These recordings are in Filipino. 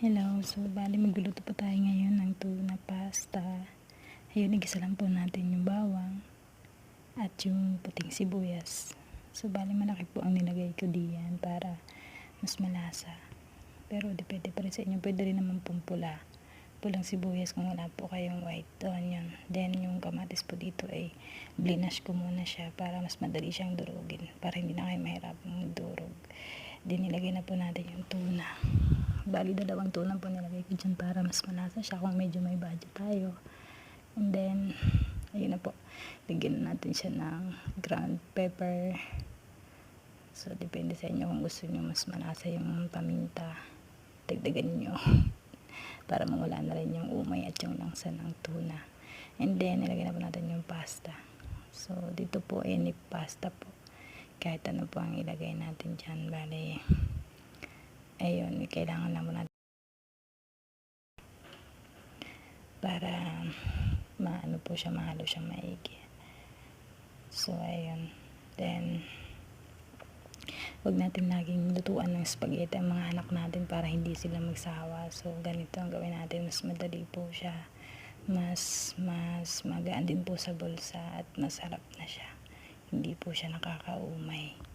Hello, so bali magluluto po tayo ngayon ng tuna pasta. Ayun, igisa lang po natin yung bawang at yung puting sibuyas. So bali malaki po ang nilagay ko diyan para mas malasa. Pero depende pa rin sa inyo, pwede rin naman pong pula. Pulang sibuyas kung wala po kayong white onion. Then yung kamatis po dito ay blinash ko muna siya para mas madali siyang durugin. Para hindi na kayo mahirapang magdurog. Then nilagay na po natin yung tuna. Bali dalawang tuna po nilagay ko dyan para mas malasa siya kung medyo may budget tayo. And then, ayun na po. Lagyan na natin siya ng ground pepper. So, depende sa inyo kung gusto nyo mas malasa yung paminta. Dagdagan nyo. para mawala na rin yung umay at yung langsa ng tuna. And then, nilagyan na po natin yung pasta. So, dito po, any pasta po. Kahit ano po ang ilagay natin dyan. Bali, ayun, kailangan lang mo natin para maano po siya, mahalo siya maigi. So, ayun. Then, wag natin laging lutuan ng spaghetti ang mga anak natin para hindi sila magsawa. So, ganito ang gawin natin. Mas madali po siya. Mas, mas magaan din po sa bulsa at masarap na siya. Hindi po siya nakakaumay.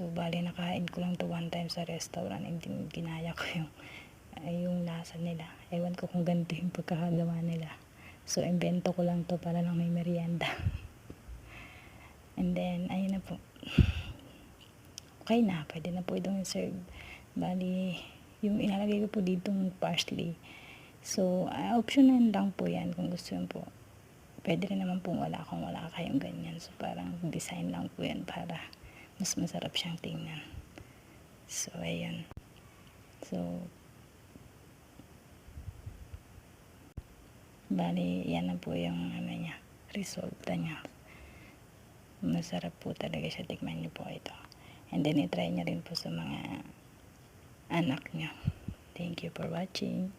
So, bali nakain ko lang to one time sa restaurant. Hindi ginaya ko yung, yung lasa nila. Ewan ko kung ganito yung pagkakagawa nila. So, invento ko lang to para lang may merienda. And then, ayun na po. Okay na, pwede na po itong serve. Bali, yung inalagay ko po ditong parsley. So, uh, optional lang po yan kung gusto yun po. Pwede rin naman po wala kung wala kayong ganyan. So, parang design lang po yan para mas masarap siyang tingnan. So, ayun. So, bali, yan na po yung ano niya, resulta niya. Masarap po talaga siya. Tikman niyo po ito. And then, itry niyo rin po sa mga anak niyo. Thank you for watching.